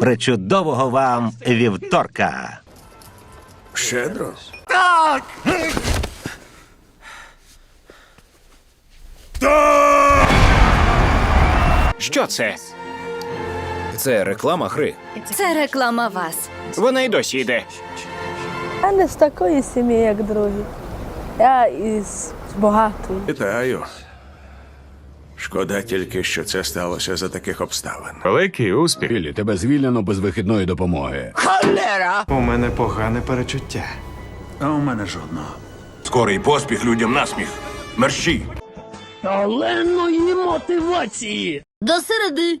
Причудового вам вівторка! Щедро. Що це? Це реклама гри. Це реклама вас. Вона й досі йде. Я не з такої сім'ї, як другі. Я із багатої. Вітаю. Шкода тільки, що це сталося за таких обставин. Великий успіх. Білі, тебе звільнено без вихідної допомоги. У мене погане перечуття. А у мене жодного. Скорий поспіх людям насміх. Мерщій. До середи.